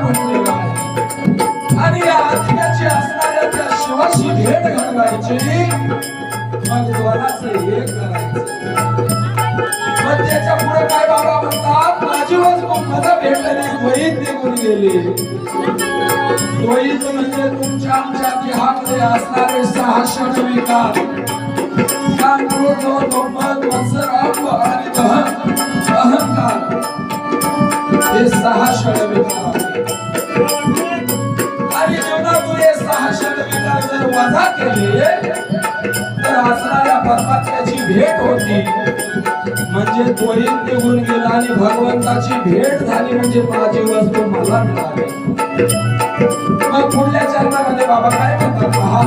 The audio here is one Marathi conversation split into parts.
आत्मराज आहे आणि या असणाऱ्या त्या शिवाशी भेट घडवायची मग म्हणजे करायचं. मग त्याच्या पुढे काय बाबा म्हणतात माझी वस्तू मला द्वैत निघून द्वैत म्हणजे तुमच्या आमच्या देहामध्ये असणारे सहा विकार कान, आणि सहा षट आणि सहा षट विकार जर वजा केले तर असणाऱ्या परमात्म्याची भेट होती. म्हणजे त्वरित निघून गेला आणि भगवंताची भेट झाली म्हणजे माझी वस्तू मला मिळाली. मग पुढल्या चरणामध्ये बाबा काय म्हणतात पहा.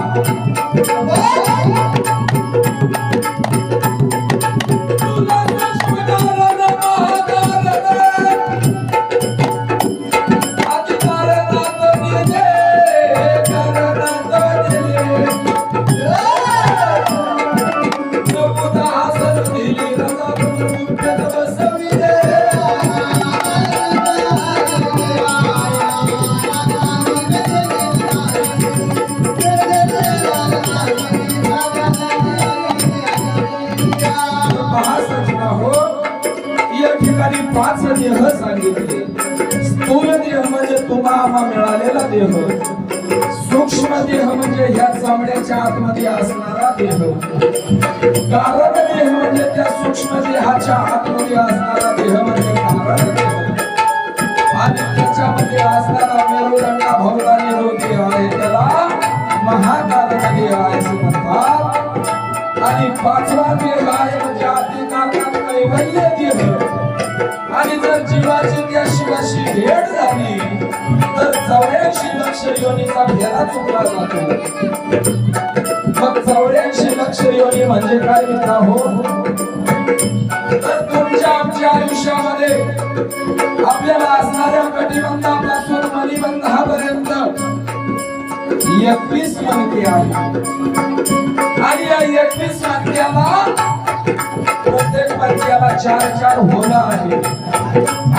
देह. सूक्ष्म देह म्हणजे ह्या चामड्याच्या आतमध्ये असणारा देह. कारक देह म्हणजे त्या सूक्ष्म देहाच्या आतमध्ये असणारा देह म्हणजे कारण देह. आणि त्याच्यामध्ये असणारा मेरुदंडा भोवतानी जो देह आहे त्याला महाकारण देह आहे असं म्हणतात. आणि पाचवा देह आहे लक्ष योनीचा चुकला जातो मग चौऱ्याऐंशी लक्ष योनी म्हणजे काय मित्र हो? तर तुमच्या आमच्या आयुष्यामध्ये आपल्याला असणाऱ्या कटिबंधापासून मणिबंधापर्यंत एकवीस मनके आहे. आणि या एकवीस वाक्याला प्रत्येक वाक्याला चार चार होणं आहे.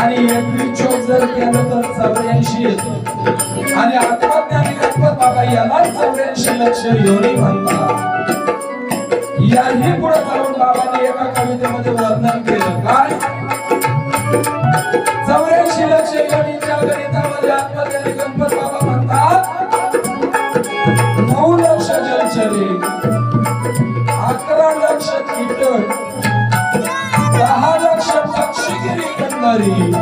आणि एकवीस चोक जर केलं तर चौऱ्याऐंशी येतो आणि आत्मज्ञानी गणपत बाबा याला चौऱ्याऐंशी लक्ष योनी म्हणतात. याही पुढे जाऊन बाबाने एका कवितेमध्ये वर्णन केलं काय? चौऱ्याऐंशी लक्ष योनीच्या गणितामध्ये आत्मज्ञानी गणपत बाबा म्हणतात नऊ लक्ष जलचरे अकरा लक्ष कीटक दहा लक्ष पक्षीगिरी कंदारी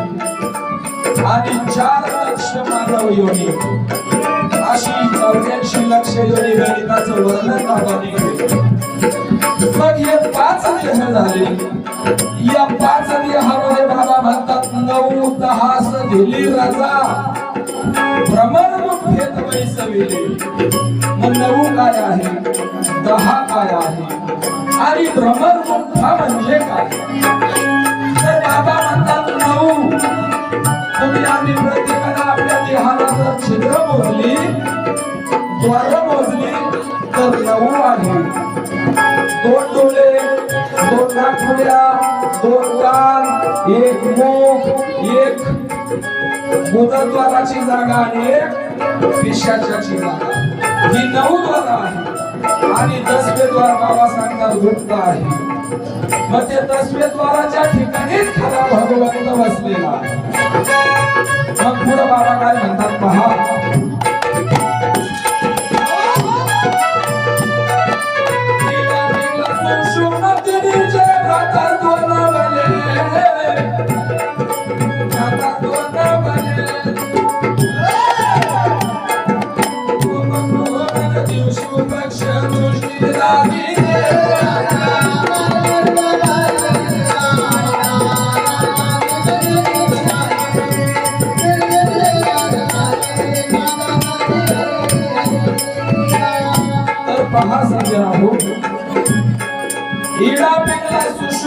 आणि चार लक्ष योनी अशी चौऱ्याऐंशी लक्ष योनी गणिताचं वर्णन बाबांनी केले मग हे पाच देह झाले. या पाच देहामध्ये बाबा म्हणतात नऊ दहास दिली रजा. भ्रमण घेत वैसविले. मग नऊ काय आहे? दहा काय आहे? आणि भ्रमण मुठा म्हणजे काय? तर बाबा म्हणतात नऊ. तुम्ही आम्ही प्रत्येकाने आपल्या देहाला जर छिद्र मोजली. द्वार मोजली तर नऊ आहे. दोन डोळे दोन नागपुड्या दोन कान एक मुख एक मुदद्वाराची जागा आणि एक पिशाच्याची जागा. ही नऊ द्वार आहे आणि दसवे द्वार बाबा सांगतात गुप्त आहे. मग ते दसवे ठिकाणीच खरा भगवंत बसलेला मग पुढे बाबा काय म्हणतात पहा.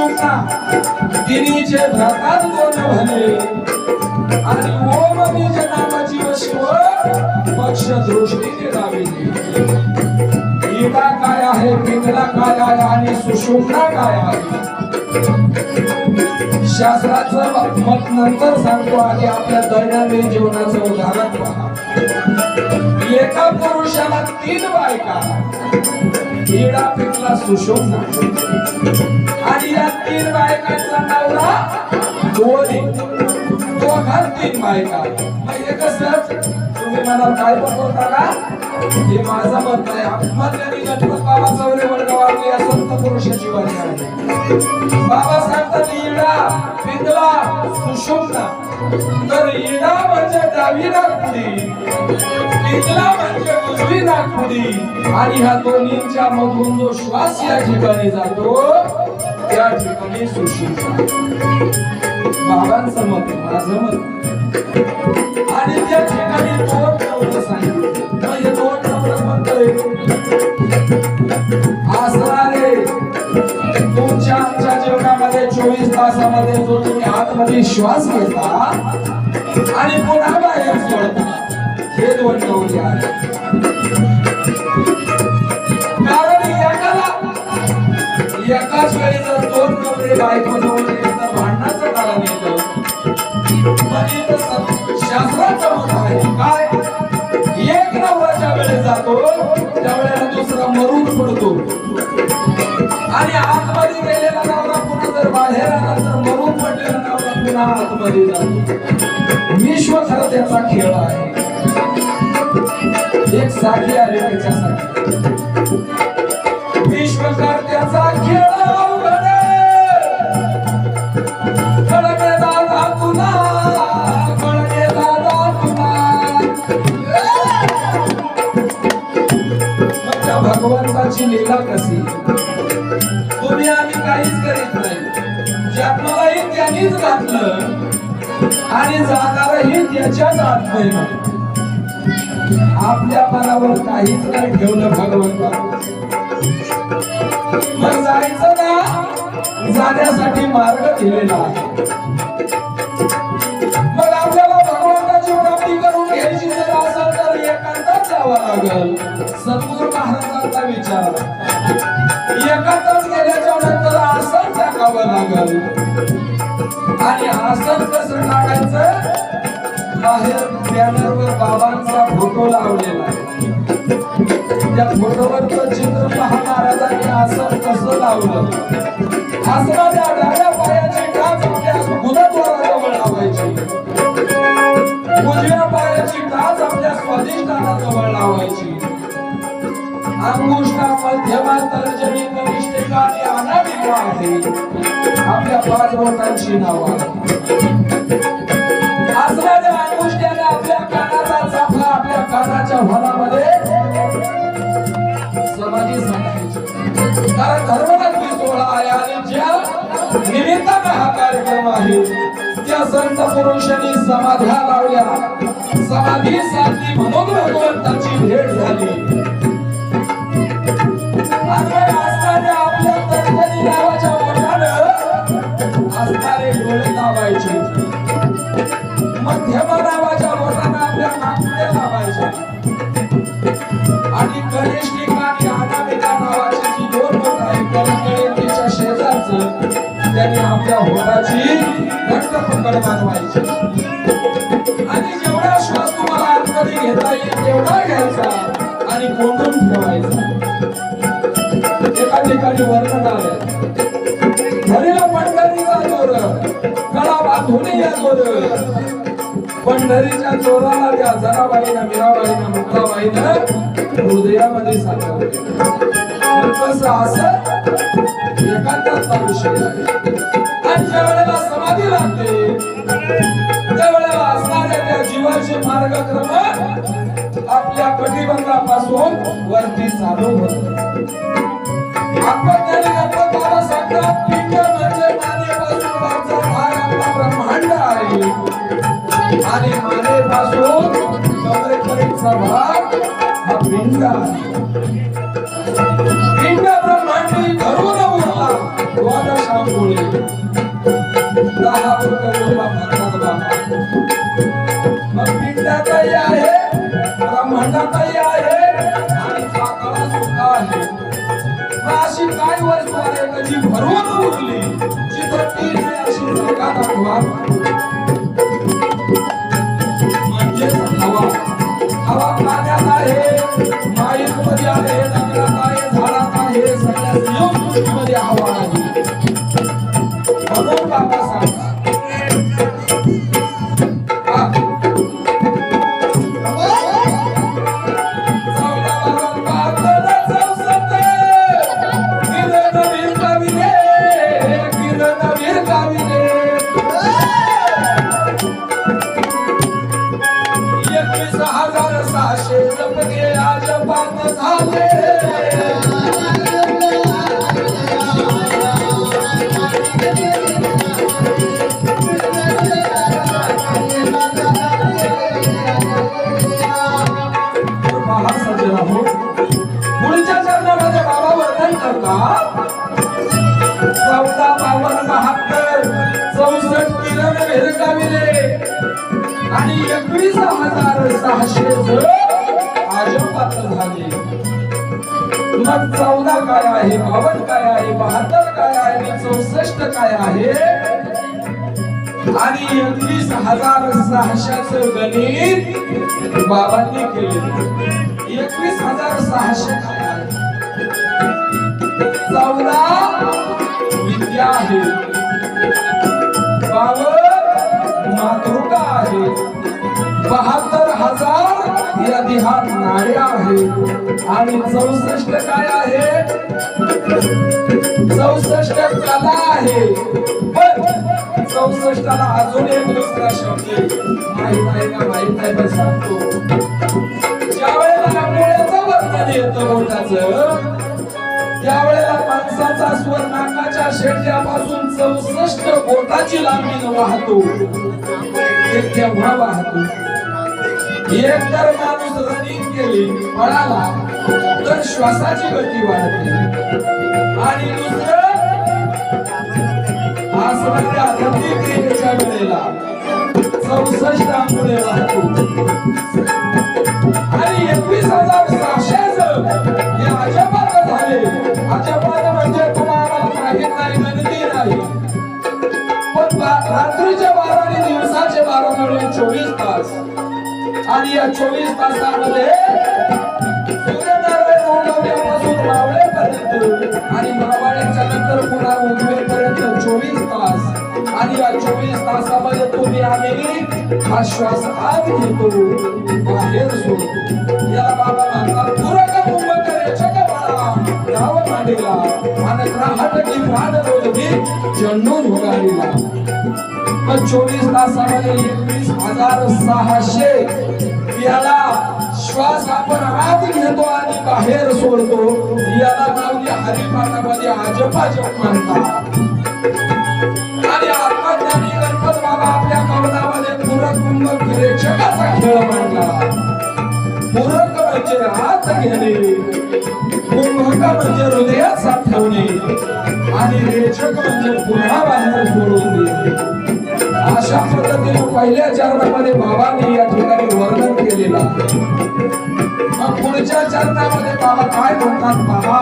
सुषुम्ना तिन्हीचे भ्रातात दोन भले. आणि ओम बीज नामाची वशिव पक्ष दृष्टीने लाविली. गीता काय आहे पिंगला काय आहे आणि सुषुम्ना काय आहे? शास्त्राचं मत नंतर सांगतो आणि आपल्या दैनंदिन जीवनाचं उदाहरण पहा. एका पुरुषाला तीन बायका. ईडा पिकला सुषुम्ना आणि या तीन बायकांचा नवरा दोन्ही. घर तीन बायका. म्हणजे हे कसं? तुम्ही मला काय पण का? हे माझं मत आहे. आत्मज्ञानी बाबा चौरे वडगावातली या संत पुरुषाची वाणी आहे बाबा सांगतात इडा पिंगला सुषुम्ना तर इडा म्हणजे डावी नागपुडी पिंगला म्हणजे उजवी नागपुडी. आणि ह्या दोन्हींच्या मधून जो श्वास या ठिकाणी जातो त्या ठिकाणी सुषुम्ना. बाबांचं मत माझं मत आणि त्या ठिकाणी दोन नवरं सांगितले. म्हणजे दोन नवरं म्हणतोय चोवीस तासामध्ये जो तुम्ही आतमध्ये श्वास घेता आणि पुन्हा बाहेर सोडता. हे दोन नवरे आहे कारण एकाला एकाच वेळी जर दोन नवरे बायको नवरे तर भांडणाचं कारण येतं शास्त्राचं मत आहे काय? एक नवरा ज्या वेळेस जातो त्यावेळेला दुसरा मरून पडतो. आणि आतमध्ये गेलेला बाहेर आला मरून आतमध्ये जातो विश्व खरं त्याचा खेळ आहे. एक साखी आली त्याच्यासाठी विश्वकर्त्याचा खेळ भगवंताची लीला कशी तुम्ही आम्ही काहीच करीत नाही जन्मालाही त्यांनीच घातलं आणि जाणारही त्याच्याच आत्मयेनं आपल्या पणावर काहीच नाही ठेवलं भगवंता. मग जायचं ना जाण्यासाठी मार्ग दिलेला आहे. करावा लागल. सद्गुरू महाराजांचा विचार. एकत्रच गेल्याच्यानंतर आसन टाकावं लागल. आणि आसन कसं टाकायचं? बाहेर बॅनरवर बाबांचा फोटो लावलेला त्या फोटोवरचं चित्र पहा महाराजांनी आसन कसं लावलं? आसनाच्या डाव्या पायाची टाच आपल्या गुदद्वाराजवळ लावायची. उजव्या जवळ लावायची. अंगुष्ठा मध्यमा तर्जनी कनिष्ठिका आणि अनामिका आहे आपल्या पाच बोटांची नाव आपल्या कानाचा चाफा आपल्या कानाच्या समाधी सांगायची. कारण धर्मगती सोहळा आहे आणि ज्या निमित्तानं हा कार्यक्रम आहे संत पुरुषांनी समाध्या लावल्या. समाधी साधली म्हणून भगवंताची भेट झाली. आणि असणाऱ्या आपल्या तर्जनी नावाच्या बोटानं असणारे डोळे लावायचे मध्यमा नावाच्या बोटानं आपल्या नागपुड्या लावायच्या आणि गणेश त्यांनी आपल्या घट्ट पकड बांधवायची आणि जेवढा श्वास तुम्हाला आतमध्ये घेता येईल तेवढा घ्यायचा आणि कोंडून ठेवायचा. एका ठिकाणी वर्णन आलं हरीला पंढरीचा जोर कला बांधून या जोर. पंढरीच्या चोराला त्या जराबाईनं मीराबाईनं मुक्ताबाईनं हृदयामध्ये साठवले कसं असं? एकांताचा विषय आहे. आणि वेळेला समाधी लागते त्यावेळेला असणाऱ्या त्या जीवाचे मार्गक्रम आपल्या प्रतिबंधापासून वरती चालू होत. आत्मज्ञानी सांगतात पिंड म्हणजे मानेपासून वरचा भाग आपला ब्रह्मांड आहे. आणि मानेपासून कमरेपर्यंतचा भाग हा पिंड आहे. पिंड ब्रह्मांडी धरून उरला द्वादशामुळे. पिंडातही आहे ब्रह्मांडातही आहे आणि सुद्धा आहे अशी काय वस्तू आहे का जी भरून उरली जिथं अशी जागा दाखवा म्हणजेच हवा हवा पाण्यात आहे माईमध्ये आहे हजार सहाशे झाले. मग चौदा काय आहे? बावन काय आहे? बहात्तर काय आहे? आणि चौसष्ट काय आहे? आणि एकवीस हजार सहाशाच गणित बाबांनी केले. एकवीस हजार सहाशे काय आहे? चौदा विद्या आहे. बावन मातृका आहे. बहात्तर हजार या देहात नाड्या आहे आणि चौसष्ट काय आहे? चौसष्ट कला आहे. पण चौसष्टाला अजून एक दुसरा शब्द माहीत आहे का? माहीत आहे पण सांगतो. ज्या वेळेला मुळ्याचं वर्णन येतं बोटाचं त्यावेळेला माणसाचा स्वर नाकाच्या शेंड्यापासून चौसष्ट बोटाची लांबी वाहतो. ते केव्हा वाहतो. एक तर माणूस रनिंग केली पळाला तर श्वासाची गती वाढते आणि दुसरं आसनाच्या गती क्रियेच्या वेळेला चौसष्ट आंबुळे वाहतो आणि एकवीस हजार सहाशे जण हे अजपात झाले. अजपात म्हणजे तुम्हाला काही नाही गणती नाही. पण रात्रीचे बारा आणि दिवसाचे बारा मिळून चोवीस तास. आणि या चोवीस तासामध्ये आणि मावळ्याच्या नंतर पुन्हा उगवेपर्यंत चोवीस तास. आणि या चोवीस तासामध्ये तुम्ही आम्ही हा श्वास आत घेतो बाहेर सोडतो. जन्म जन्नो मग चोवीस तासामध्ये एकवीस हजार सहाशे. याला श्वास आपण आत घेतो आणि बाहेर सोडतो. याला लावली हरिपाठामध्ये जप म्हणतात आणि आत्मज्ञानी गणपत बाबा आपल्या कवनामध्ये पूरक खेळ मांडला. पूरक म्हणजे हात घेणे. कुंभक म्हणजे हृदयात साठवणे आणि रेचक म्हणजे पुन्हा बाहेर सोडून अशा पद्धतीने पहिल्या चरणामध्ये बाबांनी या ठिकाणी वर्णन केलेलं आहे. मग पुढच्या चरणामध्ये बाबा काय म्हणतात पहा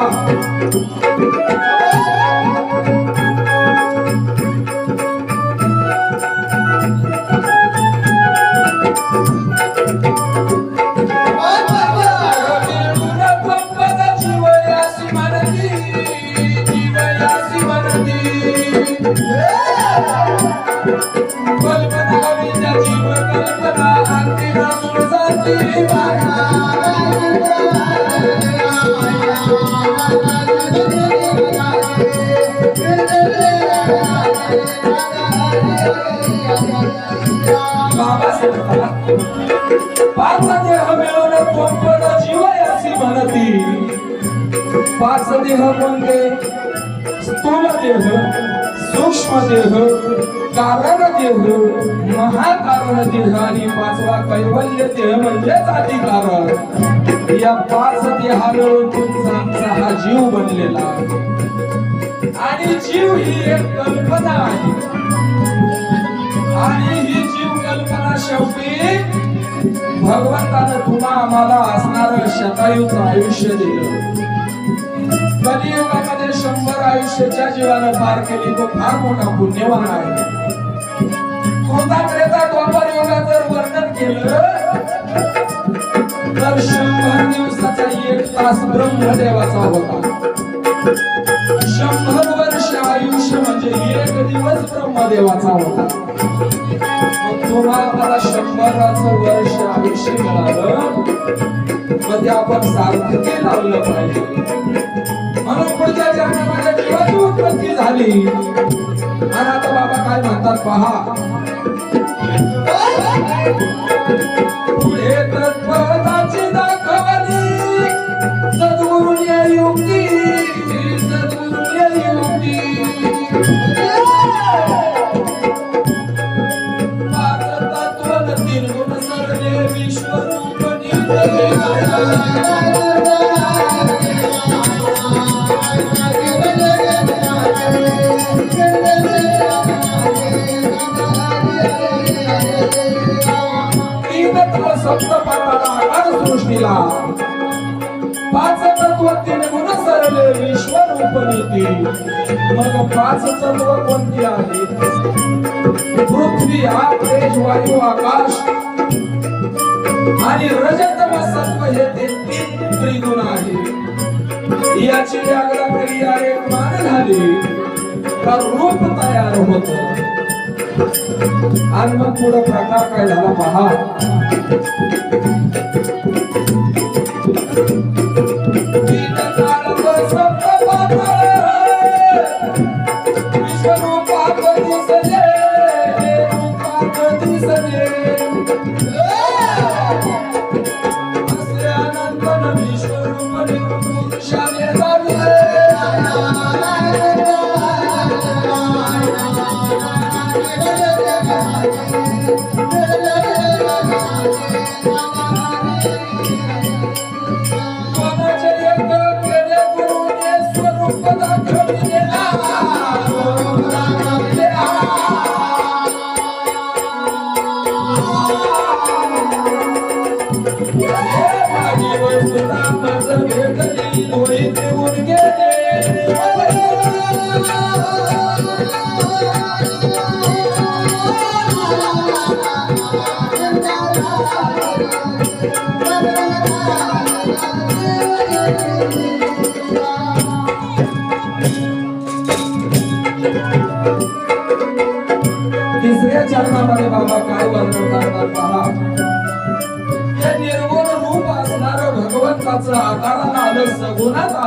देह कोणते स्थूल देह सूक्ष्म देह कारण देह महाकारण देह आणि पाचवा कैवल्य देह म्हणजेच अधिकार या पाच देहा मिळून तुमचा आमचा हा जीव बनलेला. आणि जीव ही एक कल्पना आहे. आणि ही जीव कल्पना शेवटी भगवंतानं पुन्हा आम्हाला असणार शतायूचं आयुष्य दिलं. कलियुगामध्ये शंभर आयुष्याच्या जीवानं पार केली तो फार मोठा पुण्यवान आहे. कृतात्रेता द्वापर योगात जर वर्णन केलं तर शंभर दिवसाचा एक तास ब्रह्मदेवाचा होता. शंभर वर्ष आयुष्य म्हणजे एक दिवस ब्रह्मदेवाचा होता. तुम्हाला शंभराच वर्ष आयुष्य मिळालं मग ते आपण सार्थकी लावलं पाहिजे. म्हणून पुढच्या जन्मामध्ये जीवाची उत्पत्ती झाली. आणि आता बाबा काय म्हणतात पहा. पुढे तत्पर सोबत आणि मग पुढे प्रकार काय झाला पहा.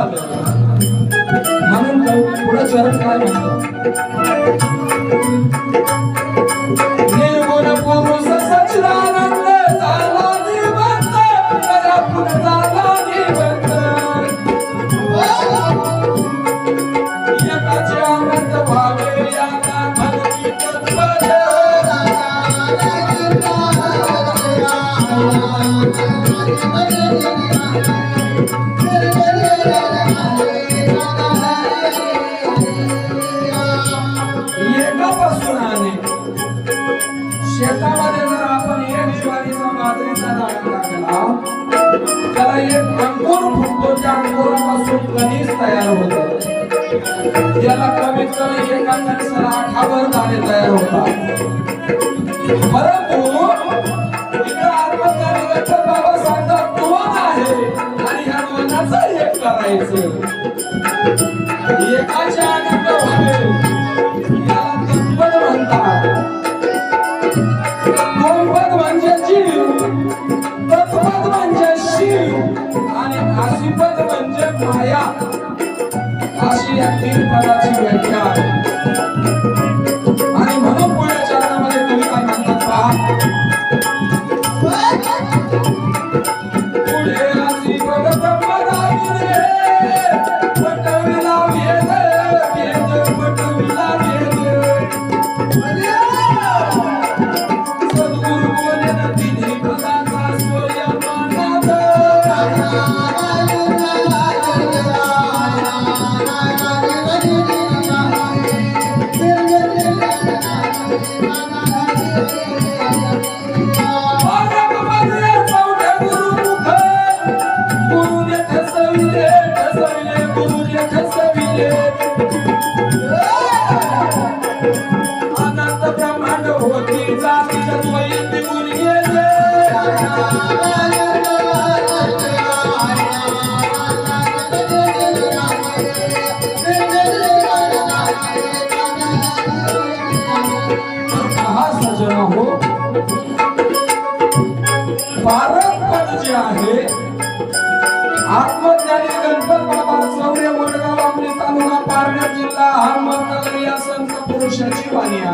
आलं म्हणून तो पुढे चरण काय म्हणतो निर्गुण पुरुष सच्चिदानंद झाला निबंध परापुर झाला निबंध एकाचे आनंद भावे याला भक्ती तत्पद एका त्याला एक अंकुर फुटतो त्या अंकुरापासून कणीस तयार होतो. याला कमीत कमी एका कणसाला आठावर दाणे तयार होतात. परंतु इकडे बाबा सांगतात दोन आहे आणि ह्या दोनाचं एक करायचं. आनंद अशी या तीन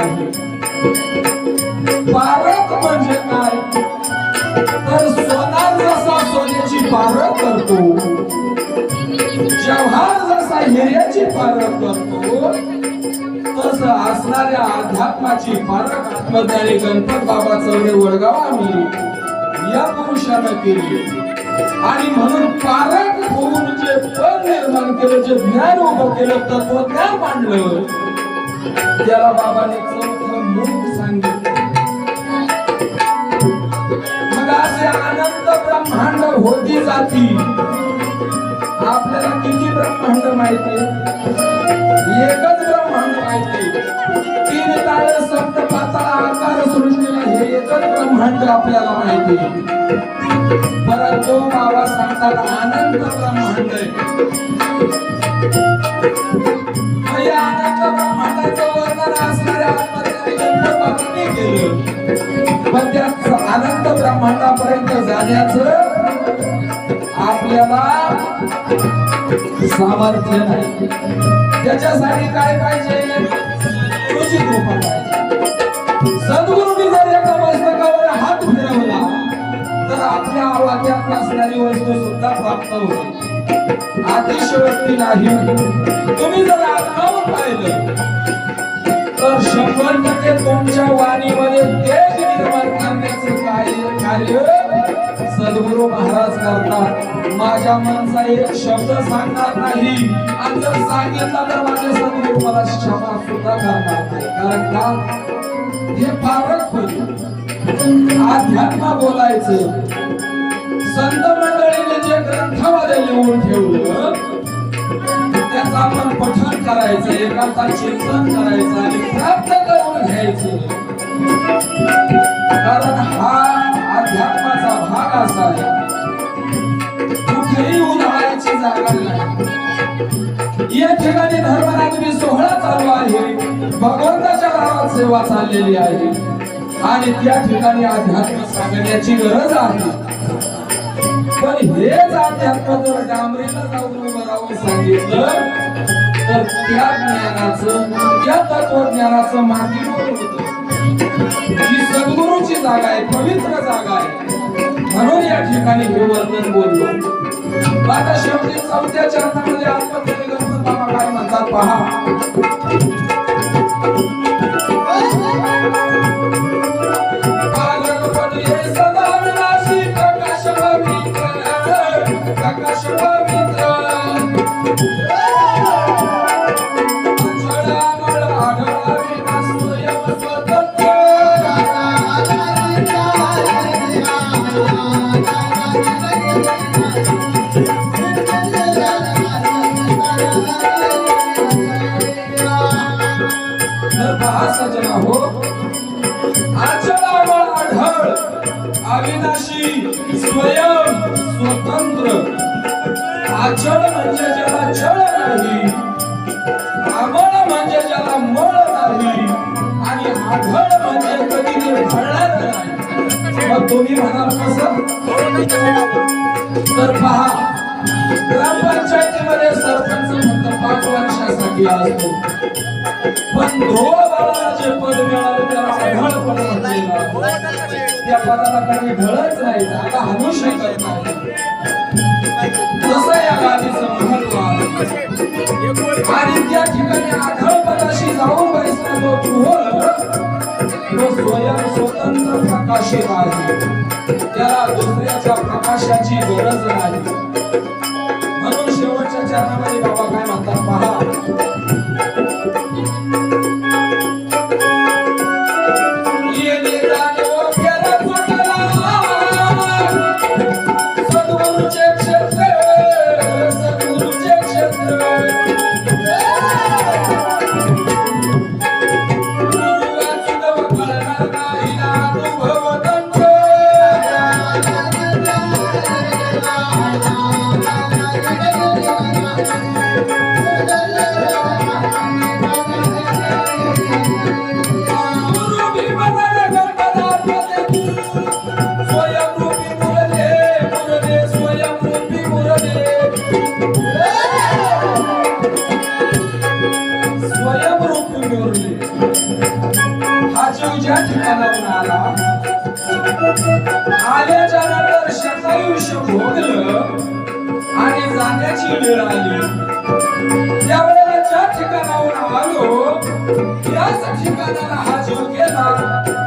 आहे पारख म्हणजे काय? तर सोनार जसा सोन्याची पारख करतो जव्हार जसा हिऱ्याची पारख करतो तस असणाऱ्या अध्यात्माची पारख आत्मज्ञानी गणपत बाबा चौरे वडगाव आम्ही या पुरुषानं केली. आणि म्हणून पारख होऊन जे पद निर्माण केलं जे ज्ञान उभं केलं तत्वज्ञान मांडलं त्याला बाबाने ब्रह्मांड जाती आपल्याला किती ब्रह्मांड माहिती? एकच ब्रह्मांड माहिती. तीन ताळ सप्त पाताळ आकार सृष्टीला हे एकच ब्रह्मांड आपल्याला माहिती. परंतु बाबा सांगतात आनंद ब्रह्मांड आहे. मग ब्रह्मांडाचं वर्णन असणाऱ्या आत्मज्ञानी केलं. पण त्या अनंत ब्रह्मांडापर्यंत जाण्याचं आपल्याला सामर्थ्य नाही. त्याच्यासाठी काय पाहिजे? तुझी कृपा पाहिजे. सद्गुरूंनी जर एका पुस्तकावर हात फिरवला तर आपल्या आवाक्यात असणारी वस्तू सुद्धा प्राप्त होते. अतिशयोक्ती नाही. तुम्ही जर आत्मावर पाहिलं तर शंभर टक्के तुमच्या वाणीमध्ये तेज निर्माण करण्याचं कार्य कार्य? सद्गुरु महाराज करतात. माझ्या मनचा एक शब्द सांगणार नाही. आणि जर सांगितला तर माझे सद्गुरु मला क्षमा सुद्धा करणार नाही. कारण का? हे फारच होतं अध्यात्म बोलायचं. संत मंडळीने जे ग्रंथामध्ये लिहून ठेवलं त्याचं आपण पठण करायचं एकांता चिंतन करायचं आणि प्राप्त करून घ्यायचं. कारण हा अध्यात्माचा भाग असा कुठेही उन्हाळ्याची जागा नाही. या ठिकाणी धर्मरात्री सोहळा चालू आहे. भगवंताच्या नावात सेवा चाललेली आहे. आणि त्या ठिकाणी अध्यात्म सांगण्याची गरज आहे. पण हेच अध्यात्म जर डांबरीला जाऊन उभं राहून सांगितलं तर त्या ज्ञानाचं त्या तत्वज्ञानाचं मातीमोल होत. ही सद्गुरूची जागा आहे पवित्र जागा आहे. म्हणून या ठिकाणी हे वर्णन बोललो. आता शेवटी चौथ्या चरणामध्ये आत्मज्ञानी गणपत काय म्हणतात पहा. अविनाशी स्वयं स्वतंत्र. आचळ म्हणजे ज्याला छळ नाही आमळ म्हणजे ज्याला मळ नाही आणि आढळ म्हणजे कधी ते भरणार नाही. मग तुम्ही म्हणाल कसं? तर पहा ग्रामपंचायतीमध्ये सरपंच फक्त पाच वर्षासाठी असतो पण धोबाला जे पद मिळालं त्याला आढळ पद म्हटलेलं त्या पदाला काही ढळच नाही. जागा हलू शकत नाही. तसं या गादीचं महत्त्व आहे. आणि त्या ठिकाणी आढळ पदाशी जाऊन बसला तो स्वयं स्वतंत्र प्रकाशित आहे. त्याला दुसऱ्याच्या प्रकाशाची गरज नाही. म्हणून शेवटच्या चरणामध्ये Thank you.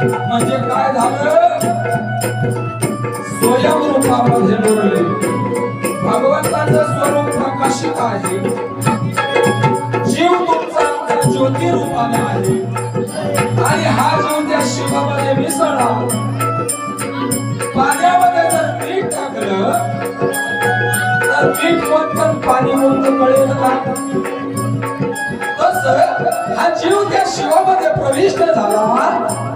म्हणजे काय झालं? स्वयं रूपामध्ये बोलले भगवंताचं स्वरूप प्रकाशित आहे. जीव तुमचा ज्योती रूपाने आहे. आणि हा जीव त्या शिवामध्ये मिसळला पाण्यामध्ये जर पीठ टाकलं तर पीठ पण पाणी कोणतं कळेल का तस हा जीव त्या शिवामध्ये प्रविष्ट झाला.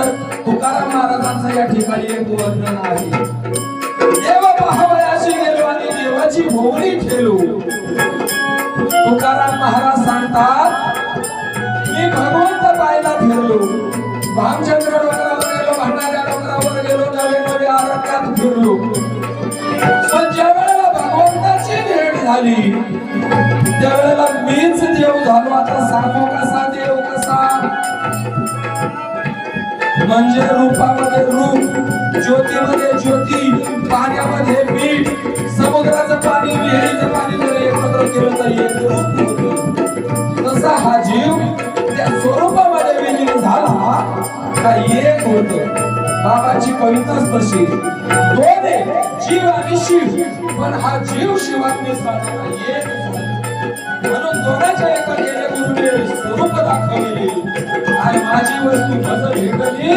तर तुकाराम महाराजांचं या ठिकाणी एक वर्णन आहे. देव पहावयाची गेलो आणि देवाची भोवणी ठेलो. तुकाराम महाराज सांगतात मी भगवंत पाहायला फिरलो भामचंद्र डोंगरावर गेलो भंडाऱ्या डोंगरावर गेलो नवे नवे आरण्यात फिरलो. पण ज्या वेळेला भगवंताची भेट झाली त्यावेळेला मीच देव झालो. आता सांगू का म्हणजे रूपामध्ये रूप ज्योतीमध्ये ज्योती पाण्यामध्ये मीठ समुद्राचं पाणी विहिरीचं पाणी जर एकत्र केलं तर एक रूप तसा हा जीव त्या स्वरूपामध्ये विलीन झाला का एक होत. बाबाची कविताच तशी दोन जीव आणि शिव पण हा जीव शिवात मिसळला एक झाला. एका गुरुने स्वरूप दाखवले आणि माझी वस्तू कसं भेटली